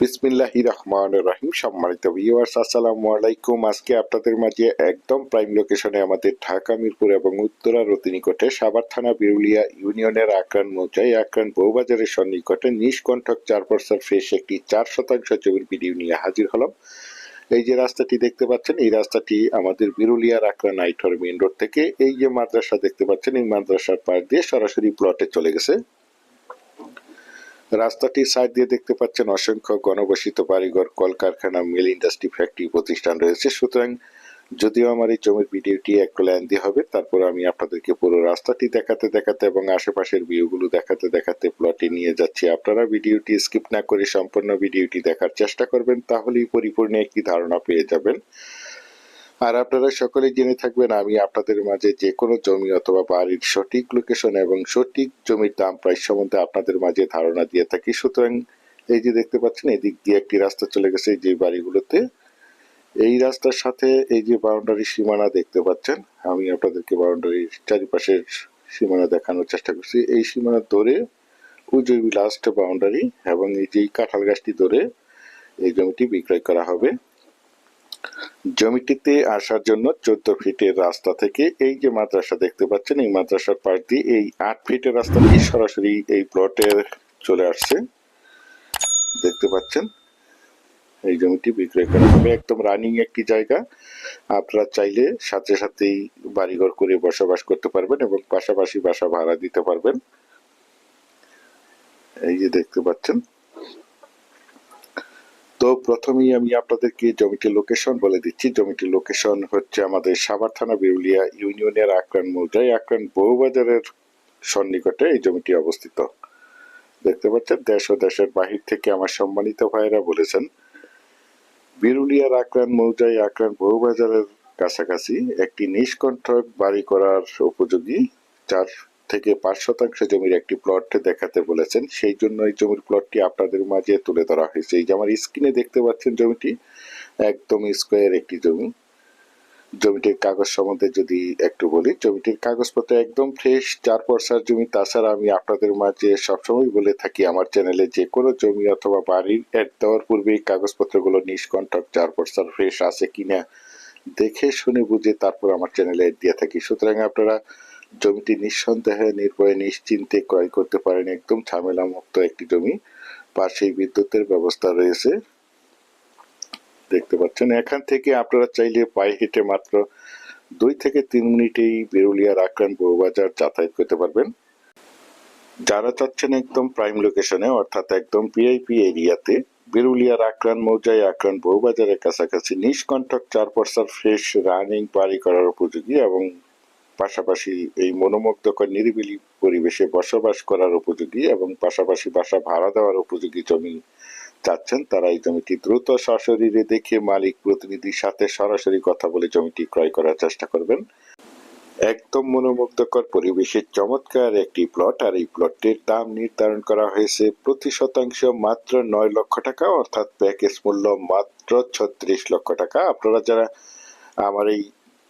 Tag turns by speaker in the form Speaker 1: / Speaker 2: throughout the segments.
Speaker 1: বিসমিল্লাহি রহমান রহিম। সম্মানিত ভিউয়ার্স আসসালামু আলাইকুম। আজকে আপনাদের মাঝে একদম প্রাইম লোকেশনে আমাদের ঢাকা, মিরপুর এবং উত্তরা রতি নিকটে সাভার থানা, বিরুলিয়া ইউনিয়নের আক্রান মৌজায় আক্রান বউবাজারের সন্নিকটে নিষ্কণ্ঠক চার পার্সার ফ্রেশ একটি চার শতাংশ জমির ভিডিও নিয়ে হাজির হলাম। এই যে রাস্তাটি দেখতে পাচ্ছেন, এই রাস্তাটি আমাদের বিরুলিয়ার আক্রান আইঠর মেন রোড থেকে এই যে মাদ্রাসা দেখতে পাচ্ছেন, এই মাদ্রাসার পাশ দিয়ে সরাসরি প্লটে চলে গেছে। রাস্তাটির সাইড দিয়ে দেখতে পাচ্ছেন অসংখ্য গণবসিত বাড়িঘর, কলকারখানা, মিল ইন্ডাস্ট্রি ফ্যাক্টরি প্রতিষ্ঠান রয়েছে। সুতরাং যদিও আমার এই জমির ভিডিওটি একটু লেন্দি হবে, তারপর আমি আপনাদেরকে পুরো রাস্তাটি দেখাতে দেখাতে এবং আশেপাশের ভিউগুলো দেখাতে দেখাতে প্লটে নিয়ে যাচ্ছি। আপনারা ভিডিওটি স্কিপ না করে সম্পূর্ণ ভিডিওটি দেখার চেষ্টা করবেন, তাহলেই পরিপূর্ণ একটি ধারণা পেয়ে যাবেন। আর আপনারা সকলেই জেনে থাকবেন, আমি আপনাদের মাঝে যে কোনো জমি অথবা বাড়ির সঠিক লোকেশন এবং সঠিক জমির দাম প্রাইস সম্বন্ধে আপনাদের মাঝে ধারণা দিয়ে থাকি। সুতরাং এই যে দেখতে পাচ্ছেন, এদিক দিয়ে একটি রাস্তা চলে গেছে যে বাড়িগুলোতে। এই রাস্তার সাথে এই যে বাউন্ডারি সীমানা দেখতে পাচ্ছেন, আমি আপনাদেরকে বাউন্ডারির চারিপাশের সীমানা দেখানোর চেষ্টা করছি। এই সীমানা ধরে ওই লাস্ট বাউন্ডারি এবং এই যে কাঁঠাল গাছটি ধরে এই জমিটি বিক্রয় করা হবে। জমিটিতে আসার জন্য চোদ্দ ফিটের রাস্তা থেকে এই যে মাদ্রাসা দেখতে পাচ্ছেন, এই মাদ্রাসার পাশ দিয়ে এই আট ফিটের রাস্তাটি সরাসরি এই প্লটে চলে আসছে। দেখতে পাচ্ছেন, এই জমিটি বিক্রয় করা হবে একদম রানিং একটি জায়গা। আপনারা চাইলে সাথে সাথেই বাড়িঘর করে বসবাস করতে পারবেন এবং পাশাপাশি বাসা ভাড়া দিতে পারবেন। এই যে দেখতে পাচ্ছেন তো প্রথমেই আমি আপনাদেরকে জমিটির লোকেশন বলে দিচ্ছি। জমিটির লোকেশন হচ্ছে আমাদের সাভার থানা বিরুলিয়া ইউনিয়নের আক্রান মৌজায় আক্রান বহুবাজারের সন্নিকটে এই জমিটি অবস্থিত। দেখতে পাচ্ছেন, দেশ ও দেশের বাহির থেকে আমার সম্মানিত ভাইয়েরা বলেছেন বিরুলিয়ার আক্রান মৌজায় আক্রান বহুবাজারের কাছাকাছি একটি নিষ্কণ্ঠক বাড়ি করার উপযোগী চার থেকে পাঁচ শতাংশ জমির একটি প্লট দেখাতে বলেছেন। সেই জন্য এই জমির প্লটটি আপনাদের মাঝে তুলে ধরা হয়েছে। এই যে আমার স্ক্রিনে দেখতে পাচ্ছেন জমিটি, একদম স্কোয়ার একটি জমি। জমিটির কাগজ সম্বন্ধে যদি একটু বলি, জমিটির কাগজপত্র একদম ফ্রেশ চার পর্সার জমি। তাছাড়া আমি আপনাদের মাঝে সবসময় বলে থাকি, আমার চ্যানেলে যে কোনো জমি অথবা বাড়ির অ্যাড দেওয়ার পূর্বেই কাগজপত্রগুলো নিষ্কণ্ঠক চার পর্সার ফ্রেশ আছে কিনা দেখে শুনে বুঝে তারপর আমার চ্যানেলে দিয়ে থাকি। সুতরাং আপনারা জমিটি নিঃসন্দেহে নির্ভয়ে নিশ্চিন্তে ক্রয় করতে পারেন। একদম ঝামেলা মুক্ত একটি জমি। পাশেই বিদ্যুতের ব্যবস্থা রয়েছে। দেখতে পাচ্ছেন, এখান থেকে আপনারা চাইলে পায়ে হেঁটে মাত্র দুই থেকে তিন মিনিটেই বেরুলিয়ার আক্রান বউবাজার যাতায়াত করতে পারবেন। যারা চাচ্ছেন একদম প্রাইম লোকেশনে, অর্থাৎ একদম পিআইপি এরিয়াতে বেরুলিয়ার আক্রান মৌজায় আক্রান বউবাজারের কাছাকাছি নিষ্কণ্ঠক চার পর্সার ফ্রেশ রানিং পারি করার উপযোগী এবং পাশাপাশি এই মনোমুগ্ধকর নিরিবিলি পরিবেশে বসবাস করার উপযোগী এবং পাশাপাশি বাসা ভাড়া দেওয়ার উপযোগী জমি চাচ্ছেন তারা। এই জমিটি দ্রুত সশরীরে দেখে মালিক প্রতিনিধির সাথে সরাসরি কথা বলে জমিটি ক্রয় করার চেষ্টা করবেন। একদম মনোমুগ্ধকর পরিবেশের চমৎকার একটি প্লট, আর এই প্লটটির দাম নির্ধারণ করা হয়েছে প্রতি শতাংশ মাত্র নয় লক্ষ টাকা, অর্থাৎ প্যাকেজ মূল্য মাত্র ছত্রিশ লক্ষ টাকা। আপনারা যারা আমার এই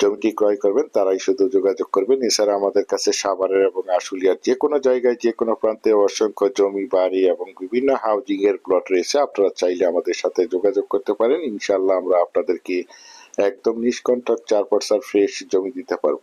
Speaker 1: জমিটি ক্রয় করবেন, তারাই শুধু যোগাযোগ করবেন। এছাড়া আমাদের কাছে সাভারের এবং আশুলিয়ার যে কোনো জায়গায়, যে কোনো প্রান্তে অসংখ্য জমি, বাড়ি এবং বিভিন্ন হাউজিং এর প্লট রয়েছে। আপনারা চাইলে আমাদের সাথে যোগাযোগ করতে পারেন। ইনশাল্লাহ আমরা আপনাদেরকে একদম নিষ্কণ্ঠক চার পার্সার ফ্রেশ জমি দিতে পারব।